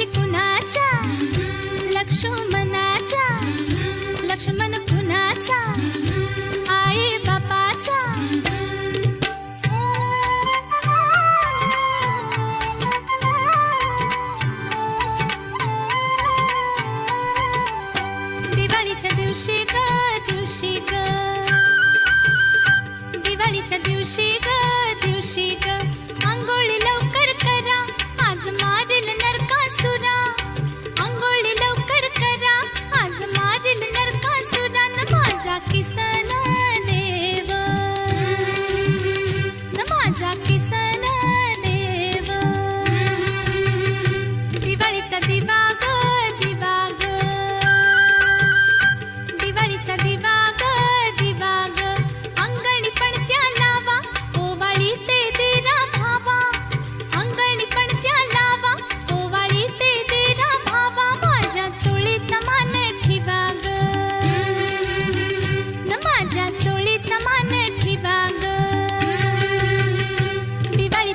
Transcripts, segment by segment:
लक्ष लक्ष्मणाचा? लक्ष्मण कुणाचा? आई बापाचा? दिवाळीच्या दिवशी ग दिवशी ग. दिवाळीच्या दिवशी ग दिवशी ग. आंघोळी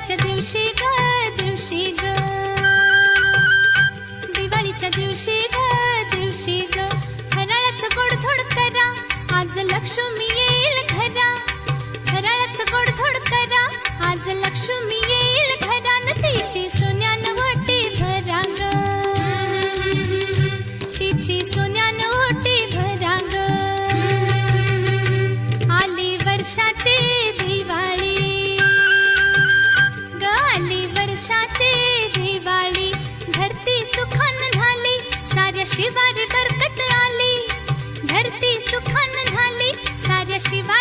दिवाळीच्या दिवशी ग दिवशी ग. दिवाळीच्या दिवशी ग दिवशी ग. फराळाचं गोडधोड करा आज लक्ष्मी येईल घरा. फराळाचं गोडधोड करा आज लक्ष्मी येईल घरा. न तिची सोन्यानं वाटी भरा ग. तिची सोन्यानं वाटी भरा ग. आली वर्षाची वर्षाची दिवाळी धरती सुखान झाली साऱ्या शिवारी बरकत आली धरती सुखान झाली साऱ्या शिवारी